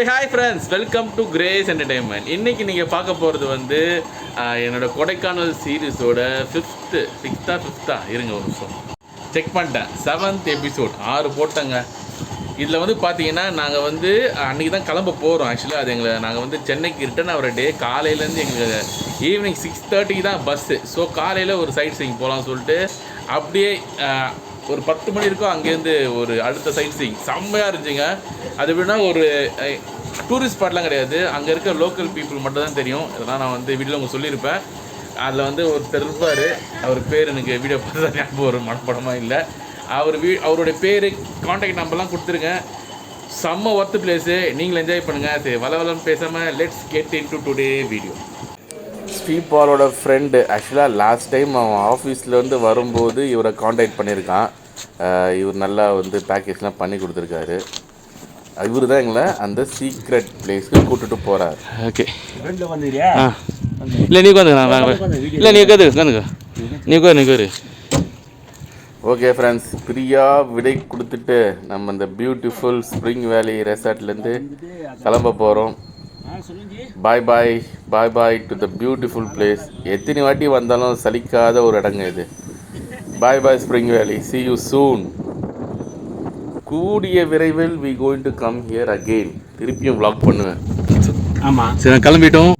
Hey hi friends welcome to Grace entertainment இன்னைக்கு நீங்கள் பார்க்க போகிறது வந்து என்னோடய கொடைக்கானல் சீரீஸோட ஃபிஃப்த்து சிக்ஸ்த்தா ஃபிஃப்த்தா இருங்க ஒரு நிமிஷம். செக் பண்ணிட்டேன். செவன்த் எபிசோட் ஆறு போட்டேங்க. இதில் வந்து பார்த்தீங்கன்னா நாங்கள் வந்து அன்றைக்கி தான் கிளம்ப போகிறோம் ஆக்சுவலாக அது எங்களை நாங்கள் வந்து சென்னைக்கு ரிட்டர்ன் ஆகிற டே காலையிலேருந்து எங்களுக்கு ஈவினிங் சிக்ஸ் தேர்ட்டிக்கு தான் பஸ்ஸு ஸோ காலையில் ஒரு சைட் சீங் போகலாம்னு சொல்லிட்டு அப்படியே ஒரு பத்து மணி இருக்கும் அங்கேருந்து ஒரு அடுத்த சைட் சீங் செம்மையாக இருந்துச்சுங்க. அது எப்படின்னா ஒரு டூரிஸ்ட் ஸ்பாட்லாம் கிடையாது. அங்கே இருக்க லோக்கல் பீப்புள் மட்டும் தான் தெரியும். இதெல்லாம் நான் வந்து வீட்டில் உங்களுக்கு சொல்லியிருப்பேன். அதில் வந்து ஒருத்தர் இருப்பார். அவர் பேர் எனக்கு வீடியோ பார்த்து தான் ஞாபகம் ஒரு மனப்படமாக இல்லை. அவர் வீ அவருடைய பேர் காண்டாக்ட் நம்பர்லாம் கொடுத்துருங்க. செம்ம ஒர்த்து பிளேஸு நீங்களும் என்ஜாய் பண்ணுங்கள் சரி வள வளன்னு பேசாமல் let's get into today video ஸ்ரீபாலோட friend ஆக்சுவலாக லாஸ்ட் டைம் அவன் ஆஃபீஸ்லேருந்து வரும்போது இவரை காண்டாக்ட் பண்ணியிருக்கான். இவர் நல்லா வந்து பேக்கேஜ்லாம் பண்ணி கொடுத்துருக்காரு. இவர் தான் எங்களை அந்த சீக்ரெட் பிளேஸ்க்கு கூட்டிட்டு போகிறார் ஓகே ஃப்ரெண்ட்ல வந்துறியா ஆ. இல்லை நீ உட்காந்து இல்லை நீ உட்காந்து உட்காந்துக்க நீ உட்காரு நீ உட்காரு ஓகே ஃப்ரெண்ட்ஸ் பிரியா விடை கொடுத்துட்டு நம்ம இந்த பியூட்டிஃபுல் ஸ்ப்ரிங் வேலி ரெசார்ட்லேருந்து கிளம்ப போகிறோம் bye bye bye bye to the beautiful place எத்தனை வாட்டி வந்தாலும் சலிக்காத ஒரு இடங்க இது. Bye bye spring valley see you soon. கூடிய விரைவில் we going to come here again திருப்பியும் vlog பண்ணுவேன். ஆமா. சரி கிளம்பிட்டோம்.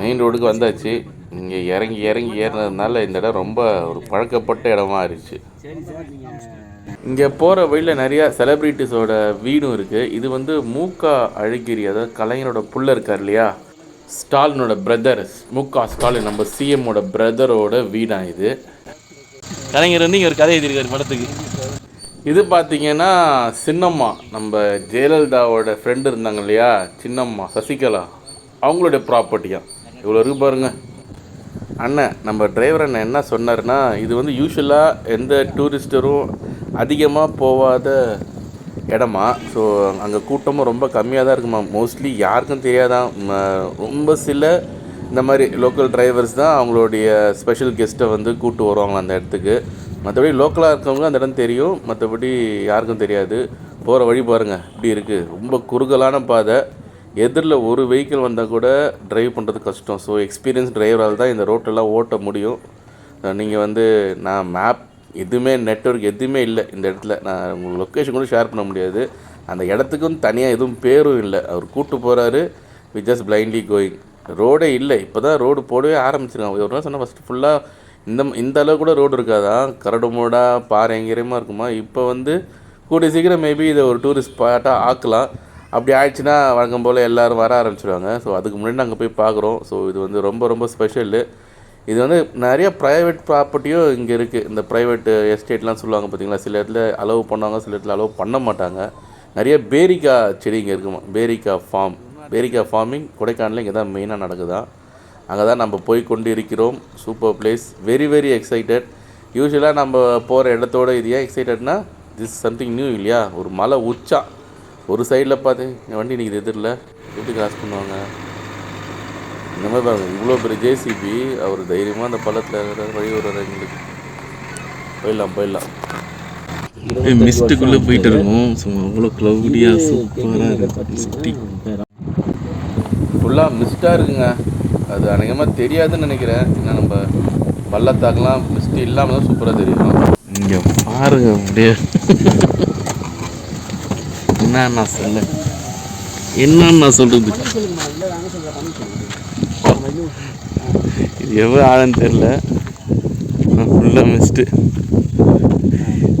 மெயின் ரோடுக்கு வந்தாச்சு. இங்கே இறங்கி இறங்கி ஏறினதுனால இந்த இடம் ரொம்ப ஒரு பழக்கப்பட்ட இடமா இருந்துச்சு இங்கே போகிற வழியில் நிறையா செலிப்ரிட்டிஸோட வீடும் இருக்குது இது வந்து மூக்கா அழகிரி அதாவது கலைஞரோட புள்ள இருக்கார் இல்லையா? ஸ்டாலினோட பிரதர் மூக்கா ஸ்டாலின் நம்ம சிஎம்மோட பிரதரோட வீடான் இது. கலைஞர் வந்து இங்கே ஒரு கதை எழுதியிருக்காரு படத்துக்கு. இது பார்த்தீங்கன்னா சின்னம்மா. நம்ம ஜெயலலிதாவோட ஃப்ரெண்டு இருந்தாங்க இல்லையா? சின்னம்மா சசிகலா. அவங்களுடைய ப்ராப்பர்ட்டியா இவ்வளோ இருக்கு பாருங்க. அண்ணன் நம்ம டிரைவர் அண்ணன் என்ன சொன்னார்னா இது வந்து யூஸ்வலாக எந்த டூரிஸ்டரும் அதிகமாக போகாத இடமா. ஸோ அங்கே கூட்டமும் ரொம்ப கம்மியாக தான் இருக்குமா? மோஸ்ட்லி யாருக்கும் தெரியாதான். ரொம்ப சில இந்த மாதிரி லோக்கல் டிரைவர்ஸ் தான் அவங்களுடைய ஸ்பெஷல் கெஸ்ட்டை வந்து கூப்பிட்டு வருவாங்க அந்த இடத்துக்கு. மற்றபடி லோக்கலாக இருக்கவங்க அந்த இடம் தெரியும். மற்றபடி யாருக்கும் தெரியாது. போகிற வழி பாருங்கள் இப்படி இருக்குது ரொம்ப குறுகலான பாதை. எதிரில் ஒரு வெஹிக்கிள் வந்தால் கூட டிரைவ் பண்ணுறது கஷ்டம். ஸோ எக்ஸ்பீரியன்ஸ் டிரைவரால் தான் இந்த ரோட்டெல்லாம் ஓட்ட முடியும். நீங்கள் வந்து நான் மேப் எதுவுமே நெட்வொர்க் எதுவுமே இல்லை இந்த இடத்துல. நான் உங்களுக்கு லொக்கேஷன் கூட ஷேர் பண்ண முடியாது. அந்த இடத்துக்கும் தனியாக எதுவும் பேரும் இல்லை. அவர் கூட்டு போகிறாரு வி ஜஸ்ட் பிளைண்ட்லி கோயிங் ரோடே இல்லை. இப்போ தான் ரோடு போடவே ஆரம்பிச்சிருக்காங்க. ஒரு நாள் சொன்னால் ஃபஸ்ட்டு ஃபுல்லாக இந்த இந்த அளவு கூட ரோடு இருக்காதா? கரடுமோடா பாறைங்கரியமாக இருக்குமா? இப்போ வந்து கூடிய சீக்கிரம் மேபி இதை ஒரு டூரிஸ்ட் ஸ்பாட்டாக ஆக்கலாம். அப்படி ஆயிடுச்சுன்னா வழக்கம் போல் எல்லோரும் வர ஆரம்பிச்சிடுவாங்க ஸோ அதுக்கு முன்னாடி நாங்கள் போய் பார்க்குறோம். ஸோ இது வந்து ரொம்ப ரொம்ப ஸ்பெஷலு இது வந்து நிறைய ப்ரைவேட் ப்ராப்பர்ட்டியும் இங்கே இருக்குது இந்த ப்ரைவேட் எஸ்டேட்லாம் சொல்லுவாங்க பார்த்தீங்களா சில இடத்துல அலோவ் பண்ணுவாங்க சில இடத்துல அலோவ் பண்ண மாட்டாங்க. நிறைய பேரிக்கா செடி இங்கே இருக்குமா? பேரிக்கா ஃபார்ம் பேரிக்கா ஃபார்மிங் கொடைக்கானலில் இங்கே தான் மெயினாக நடக்குதா? அங்கே தான் நம்ம போய் கொண்டு இருக்கிறோம். Super place very very excited யூஸ்வலாக நம்ம போகிற இடத்தோட இது ஏன் எக்ஸைட்டட்னா திஸ் சம்திங் நியூ இல்லையா? ஒரு மலை உச்சா. ஒரு சைடில் பார்த்து என் வண்டி நிற்கிது எதிரில். எப்படி கிராஸ் பண்ணுவாங்க. இந்த மாதிரி பாருங்க இவ்வளோ பெரிய ஜேசிபி அவர் தைரியமாக அந்த பள்ளத்தில் வழி விடுறாரு எங்களுக்கு. போயிடலாம் போயிடலாம். மிஸ்ட்டுக்குள்ளே போயிட்டு இருக்கோம். சும்மா அவ்வளோ க்ளவுடியாக சூப்பராக இருக்கும் மிஸ்டி ஃபுல்லாக மிஸ்டாக இருக்குங்க. அது அநேகமாக தெரியாதுன்னு நினைக்கிறேன். ஏன்னா நம்ம பள்ளத்தாக்கெலாம் மிஸ்ட் இல்லாமல் தான் சூப்பராக தெரியும். இங்கே பாருங்க அப்படியே. என்னன்னா சொல்ல? என்னன்னா சொல்கிறது இது எவ்வளோ ஆழன்னு தெரில ஃபுல்லாக மிஸ்ட்டு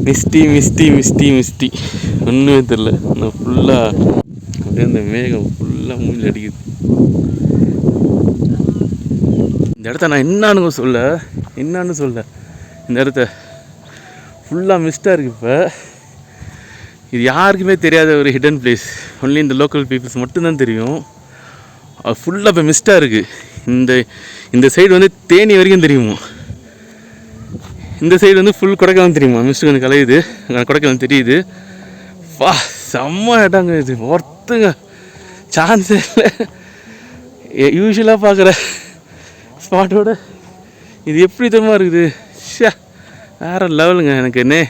மிஸ்டி மிஸ்டி மிஸ்டி மிஸ்டி ஒன்றுமே தெரில நான் ஃபுல்லாக அப்படியே அந்த மேகம் ஃபுல்லாக மூஞ்சி அடிக்குது. இந்த இடத்த நான் என்னான்னு சொல்ல? என்னான்னு சொல்ல? இந்த இடத்த ஃபுல்லாக மிஸ்டாக இருக்குது இப்போ. இது யாருக்குமே தெரியாத ஒரு ஹிடன் பிளேஸ் ஒன்லி இந்த லோக்கல் பீப்புள்ஸ் மட்டும்தான் தெரியும். அது ஃபுல்லாக இப்போ மிஸ்டாக இருக்குது இந்த இந்த சைடு வந்து தேனி வரைக்கும் தெரியுமா? இந்த சைடு வந்து ஃபுல் கொடைக்கானல் தெரியுமா? மிஸ்ட் கொஞ்சம் கலையுது. அங்க கொடைக்கானல் தெரியுது. வா செம்ம இடங்க இது. ஒர்த்துங்க. சான்ஸே இல்லை. யூஸ்வலாக பார்க்குற ஸ்பாட்டோட இது எப்படி தெரியுமா இருக்குது? ஷே வேறு லெவலுங்க எனக்கு. நே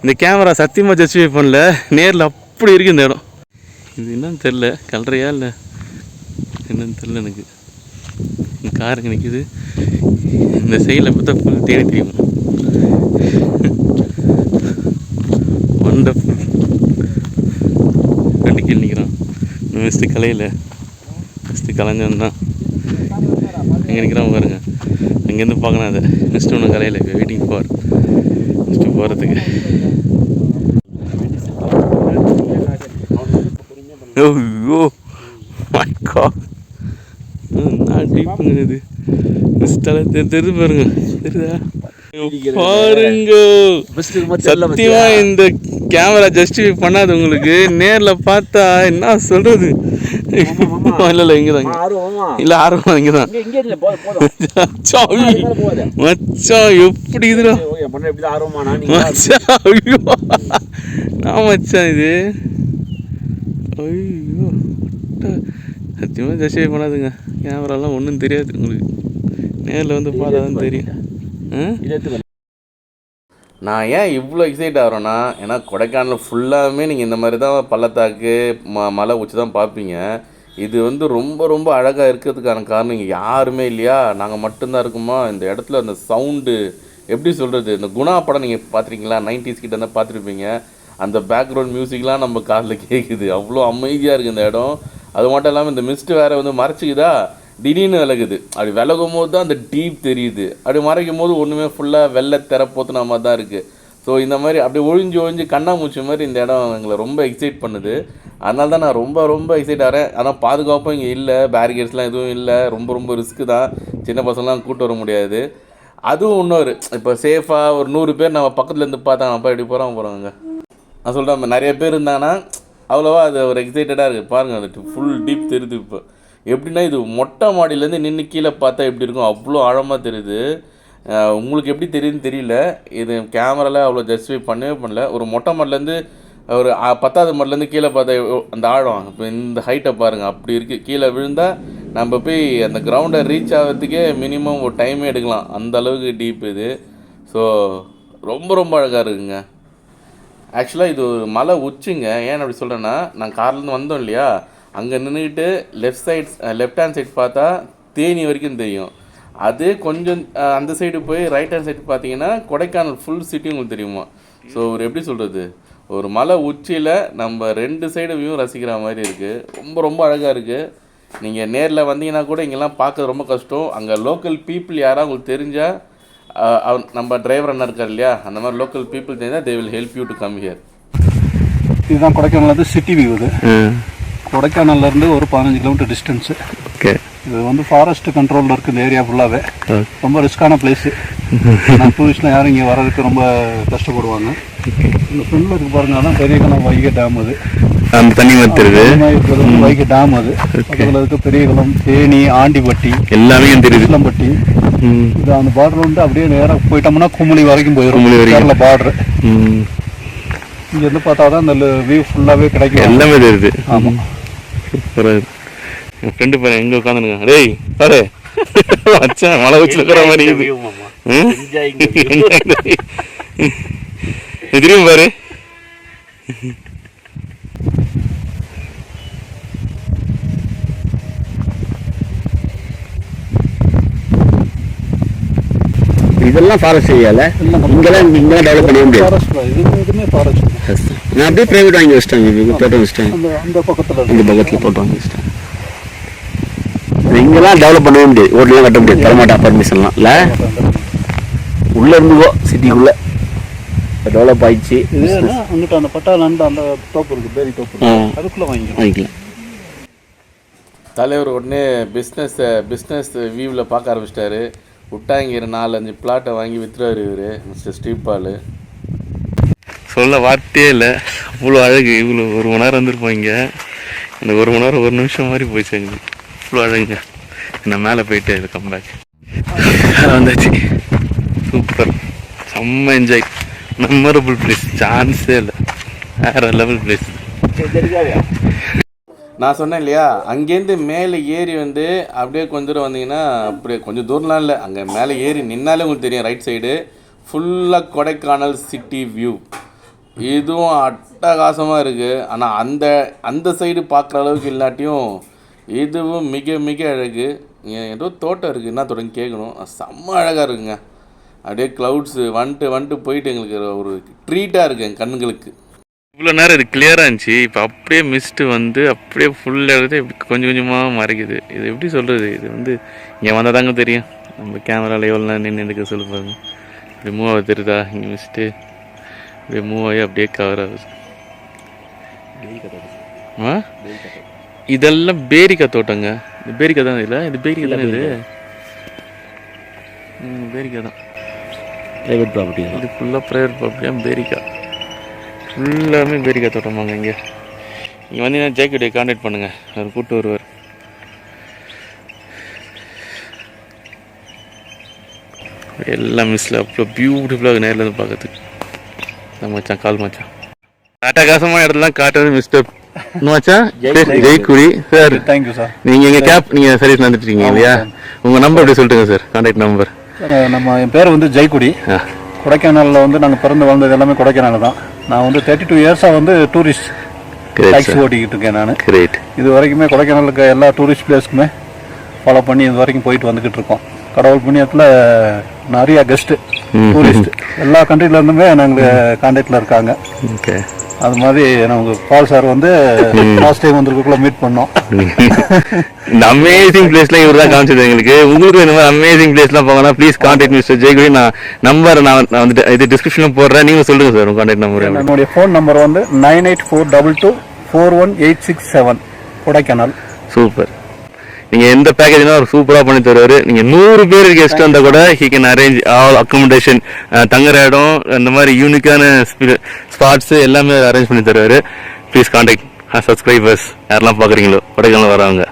இந்த கேமரா சத்தியமாக ஜஸ்டிஃபை பண்ணல. நேரில் அப்படி இருக்கு இந்த இடம். இது என்னன்னு தெரில கலரையா இல்லை? என்னன்னு தெரில எனக்கு. இந்த நிற்கிது இந்த சைடில் பார்த்தா ஃபுல் தேடி தெரியும்? ஒண்டர்ஃபுல் ரெண்டு கீழ் நிற்கிறான் இன்னும் கலையில். ஃபஸ்ட்டு கலைஞ்சவன் தான். எங்கே நிற்கிறான் பாருங்க. அங்கேருந்து பார்க்கணும் அதை. நெக்ஸ்ட் ஒன்று கலையில் வெயிட்டிங் ஃபார் நெக்ஸ்ட்டு போகிறதுக்கு ஐயோ மை காட் நான் டீப்புங்க இது? தெரிஞ்சு பாருங்க. தெரியுதா? பாருங்க. சத்தியமா இந்த கேமரா ஜஸ்டிஃபை பண்ணாது உங்களுக்கு. நேர்ல பார்த்தா என்ன சொல்றது? இல்ல இல்ல இங்கதான் ஆர்வமா? இல்ல ஆர்வம் இங்க இங்க சாமி போதும். மச்சான் எப்படி இதுடா? மச்சான் ஐயோ. நான் மச்சான் இது? ஐயோ. சத்தியமாக ஜஸ்டிஃபை பண்ணாதுங்க. கேமராலாம் ஒன்றும் தெரியாது உங்களுக்கு. நேரில் வந்து பார்த்தா தான் தெரியும். ஆ? நான் ஏன் இவ்வளோ எக்ஸைட் ஆகிறேன்னா ஏன்னா கொடைக்கானல் ஃபுல்லாகவே நீங்கள் இந்த மாதிரி தான் பள்ளத்தாக்கு ம மலை உச்சி தான் பார்ப்பீங்க. இது வந்து ரொம்ப ரொம்ப அழகாக இருக்கிறதுக்கான காரணம் இங்கே யாருமே இல்லையா? நாங்கள் மட்டும்தான் இருக்குமா? இந்த இடத்துல அந்த சவுண்டு எப்படி சொல்கிறது இந்த குணா படம் நீங்கள் பார்த்துருக்கீங்களா? நைன்டிஸ் கிட்ட தான் பார்த்துருப்பீங்க. அந்த பேக்ரவுண்ட் மியூசிக்லாம் நம்ம காதில் கேட்குது அவ்வளோ அமைதியாக இருக்குது இந்த இடம். அது மட்டும் இல்லாமல் இந்த மிஸ்ட் வேறு வந்து மறைச்சிக்குதா? திடீர்னு விலகுது. அப்படி விலகும் போது தான் அந்த டீப் தெரியுது. அப்படி மறைக்கும் போது ஒன்றுமே ஃபுல்லாக வெள்ளை திறப்போத்துன மாதிரி தான் இருக்குது ஸோ இந்த மாதிரி அப்படி ஒழிஞ்சு ஒழிஞ்சு கண்ணாமூச்சி மாதிரி இந்த இடம் எங்களை ரொம்ப எக்ஸைட் பண்ணுது. அதனால தான் நான் ரொம்ப ரொம்ப எக்ஸைட் ஆகிறேன் ஆனால் பாதுகாப்பும் இங்கே இல்லை. பேரிகேட்ஸ்லாம் எதுவும் இல்லை. ரொம்ப ரொம்ப ரிஸ்க்கு தான். சின்ன பசங்களாம் கூட்டு வர முடியாது. அதுவும் இன்னொரு இப்போ சேஃபாக ஒரு நூறு பேர் நம்ம பக்கத்துலேருந்து பார்த்தா அப்பா எப்படி போகிறோம் போகிறாங்க நான் சொல்கிறேன் நிறைய பேர் இருந்தாங்கன்னா அவ்வளோவா அது ஒரு எக்ஸைட்டடாக இருக்குது பாருங்கள் அது ஃபுல் டீப் தெரியுது இப்போ. எப்படின்னா இது மொட்டை மாடியிலேருந்து நின்று கீழே பார்த்தா எப்படி இருக்கும்? அவ்வளோ ஆழமாக தெரியுது. உங்களுக்கு எப்படி தெரியுதுன்னு தெரியல. இது கேமராவில் அவ்வளோ ஜஸ்டிஃபை பண்ணவே பண்ணல. ஒரு மொட்டை மாடிலேருந்து ஒரு பத்தாவது மாடிலேருந்து கீழே பார்த்தா அந்த ஆழம். இப்போ இந்த ஹைட்டை பாருங்கள் அப்படி இருக்குது கீழே விழுந்தால் நம்ம போய் அந்த கிரவுண்டை ரீச் ஆகிறதுக்கே மினிமம் ஒரு டைமே எடுக்கலாம். அந்த அளவுக்கு டீப் இது. ஸோ ரொம்ப ரொம்ப அழகாக இருக்குங்க. ஆக்சுவலாக இது ஒரு மலை உச்சிங்க. ஏன் அப்படி சொல்கிறேன்னா நான் கார்லேருந்து வந்தோம் இல்லையா? அங்கே நின்றுக்கிட்டு left side left hand side பார்த்தா தேனி வரைக்கும் தெரியும். அது கொஞ்சம் அந்த சைடு போய் ரைட் ஹேண்ட் சைடு பார்த்தீங்கன்னா கொடைக்கானல் ஃபுல் சிட்டி உங்களுக்கு தெரியுமா? ஸோ ஒரு எப்படி சொல்கிறது ஒரு மலை உச்சியில் நம்ம ரெண்டு சைடு வியூ ரசிக்கிற மாதிரி இருக்குது ரொம்ப ரொம்ப அழகாக இருக்குது நீங்கள் நேரில் வந்தீங்கன்னா கூட இங்கெல்லாம் பார்க்கறது ரொம்ப கஷ்டம். அங்கே லோக்கல் பீப்புள் யாராவது உங்களுக்கு தெரிஞ்சால் நம்ம டிரைவர் அண்ணா இருக்கார் இல்லையா? அந்த மாதிரி லோக்கல் பீப்புள் தெரிஞ்சால் they will help you to come here இதுதான் கொடைக்கானல் வந்து சிட்டி வியூ இது கொடைக்கானல்ல இருந்து ஒரு பதினஞ்சு கிலோமீட்டர் டிஸ்டன்ஸு ஓகே இது வந்து ஃபாரஸ்ட் கண்ட்ரோலில் இருக்குது இந்த ஏரியா ஃபுல்லாகவே ரொம்ப ரிஸ்க்கான பிளேஸு நான் டூரிஸ்ட்லாம் யாரும் இங்கே வர்றதுக்கு ரொம்ப கஷ்டப்படுவாங்க. இந்த ஃப்ரெண்டில் இருக்கு பாருங்க அதான் பெரிய குளம் வைகை டேம் அது. அந்த தண்ணி மாதிரி அதிகமா இருக்கிறது வந்து வைகை டேம் அது. பக்கத்தில் இருக்க பெரிய குளம் தேனி ஆண்டிப்பட்டி எல்லாமே தெரியுது இஸ்லம்பட்டி. இது அந்த பார்டர் வந்து அப்படியே நேராக போயிட்டோம்னா குமுளி வரைக்கும் போயிடும் குமுளி வரைக்கும். பார்டர் இங்கேருந்து பார்த்தா தான் இந்த வியூ ஃபுல்லாகவே கிடைக்கும். எல்லாமே தெரியுது. ஆமாம் சூப்பராக என் ஃப்ரெண்டு பாரு எங்கே உட்காந்துருங்க டேய் பாரு. மச்சான் மலை வச்சு இருக்கிற மாதிரி? இது திரும்பி பாரு? இதெல்லாம் ஃபாரஸ்ட் ஏரியால இங்கெல்லாம் இங்கெல்லாம் டெவலப் பண்ணவே முடியாது. நான் அப்படியே பிரைவேட் வாங்கி வச்சிட்டாங்க வச்சிட்டாங்க அந்த அந்த பக்கத்தில் இந்த பக்கத்தில் தோட்டம் வாங்கி வச்சிட்டாங்க இங்கெல்லாம் டெவலப் பண்ணவே முடியாது. ரோட்லாம் கட்ட முடியாது. தரமாட்டா பர்மிஷன்லாம் இல்லை? உள்ள இருந்துக்கோ சிட்டிக்குள்ள டெவலப் ஆயிடுச்சு அங்கிட்ட அந்த பட்டாளண்டு அந்த தோப்பு இருக்கு பேரி தோப்பு. அதுக்குள்ள வாங்கிக்கலாம் வாங்கிக்கலாம். தலைவர் உடனே பிஸ்னஸ் பிஸ்னஸ் வியூவில் பார்க்க ஆரம்பிச்சிட்டாரு. விட்டாங்க நாலஞ்சு பிளாட்டை வாங்கி வித்துறாரு இவர் மிஸ்டர் ஸ்ரீபால். சொல்ல வார்த்தையே இல்லை. அவ்வளோ அழகு இவ்வளோ ஒரு மணி நேரம் வந்திருப்போம் இங்கே. இந்த ஒரு மணி நேரம் ஒரு நிமிஷம் மாதிரி போயிடுச்சு எங்களுக்கு அவ்வளோ அழகுங்க. நான் மேலே போயிட்டு இது கம்பேக் வந்தாச்சு. சூப்பர் செம்ம என்ஜாய் மெமரபுள் பிளேஸ் சான்ஸே இல்லை. வேற லெவல் பிளேஸ் நான் சொன்னேன் இல்லையா? அங்கேருந்து மேலே ஏறி வந்து அப்படியே கொஞ்சம் தூரம் வந்தீங்கன்னா அப்படியே கொஞ்சம் தூரம்லாம் இல்லை. அங்கே மேலே ஏறி நின்னாலே உங்களுக்கு தெரியும் ரைட் சைடு ஃபுல்லாக கொடைக்கானல் சிட்டி வியூ இதுவும் அட்டகாசமாக இருக்குது ஆனால் அந்த அந்த சைடு பார்க்குற அளவுக்கு இல்லாட்டியும் இதுவும் மிக மிக அழகு. ஏதோ தோட்டம் இருக்குது என்ன தோட்டம் கேட்கணும் செம்ம அழகாக இருக்குங்க. அப்படியே க்ளவுட்ஸு வந்துட்டு வந்துட்டு போயிட்டு எங்களுக்கு ஒரு ட்ரீட்டாக இருக்குது என் கண்களுக்கு இவ்வளோ நேரம் இது கிளியராக இருந்துச்சு. இப்போ அப்படியே மிஸ்ட்டு வந்து அப்படியே ஃபுல்லாக எடுத்து கொஞ்சம் கொஞ்சமாக மறைக்குது. இது எப்படி சொல்கிறது இது வந்து இங்கே வந்தால் தாங்க தெரியும். நம்ம கேமராவில் எவ்வளோ நேரம் நின்று எடுக்க சொல்லு பாருங்க. இப்படி மூவ் ஆகுது தெரியுதா? இங்கே மிஸ்ட்டு அப்படியே மூவ் ஆகி அப்படியே கவர் ஆகுது. ஆ? இதெல்லாம் பேரிக்காய் தோட்டங்க. இது பேரிக்காய் தானே இல்லை இது பேரிக்காய் தானே இது? ம் பேரிக்காய் தான். ப்ரைவேட் ப்ராப்பர்ட்டி இது ஃபுல்லாக ப்ரைவேட் ப்ராப்பர்ட்டியாக பேரிக்காய் ஃபுல்லாமே பேரிக்காய் தோட்டமாங்க இங்கே. இங்கே வந்தீங்கன்னா ஜேக்கிடைய கான்டாக்ட் பண்ணுங்கள் அவர் கூப்பிட்டு வருவார். எல்லாம் மிஸ்ல அவ்வளோ பியூட்டிஃபுல்லாக நேரில் இருந்து பார்க்கறதுக்கு. மச்சான் கால் மச்சான். அட்டகாசமான இடத்துலாம் காட்டுறது மிஸ்டர் மச்சான்? ஜெய்குடி சார் தேங்க்யூ சார் நீங்க எங்க கேப் நீங்க சர்வீஸ் நடந்துட்டு இல்லையா? உங்க நம்பர் எப்படி சொல்லிட்டுங்க சார் கான்டாக்ட் நம்பர் நம்ம என் பேர் வந்து ஜெய்குடி. கொடைக்கானலில் வந்து நாங்கள் பிறந்து வளர்ந்தது எல்லாமே கொடைக்கானல் தான். நான் வந்து தேர்ட்டி டூ இயர்ஸாக வந்து டூரிஸ்ட் டாக்ஸி ஓட்டிக்கிட்டு இருக்கேன் நான். கிரேட் இது வரைக்குமே கொடைக்கானலுக்கு எல்லா டூரிஸ்ட் பிளேஸ்க்குமே ஃபாலோ பண்ணி இது வரைக்கும் போயிட்டு வந்துக்கிட்டு இருக்கோம். கடவுள் புண்ணியத்தில் நிறைய கெஸ்ட்டு டூரிஸ்ட் எல்லா கண்ட்ரில இருந்துமே நாங்கள் கான்டாக்டில் இருக்காங்க. ஓகே. அது மாதிரி நமக்கு பால் சார் வந்து லாஸ்ட் டைம் வந்திருக்கக்குள்ள மீட் பண்ணோம். இந்த அமேசிங் பிளேஸ்லாம் இவர் தான் காமிச்சது எங்களுக்கு. உங்களுக்கு இந்த மாதிரி அமேசிங் பிளேஸ்லாம் போகணும் ப்ளீஸ் கான்டாக்ட் மிஸ்டர் ஜெய்குடி நான் நம்பர் நான் நான் வந்துட்டு இது டிஸ்கிரிப்ஷனில் போடுறேன். நீங்கள் சொல்லுங்கள் சார் உங்கள் கான்டாக்ட் நம்பர் என்னுடைய ஃபோன் நம்பர் வந்து nine eight four double two four one eight six seven Kodaikanal. Super நீங்கள் எந்த பேக்கேஜ்னா அவர் சூப்பராக பண்ணி தருவார். நீங்கள் நூறு பேர் கெஸ்ட் வந்தால் கூட he can arrange all accommodation தங்குற இடம் அந்த மாதிரி யூனிக்கான ஸ்பாட்ஸ் எல்லாமே அரேஞ்ச் பண்ணி தருவார். ப்ளீஸ் கான்டாக்ட் சப்ஸ்கிரைபர்ஸ் யாரெல்லாம் பார்க்குறீங்களோ கொடைக்கானல் வரவங்க.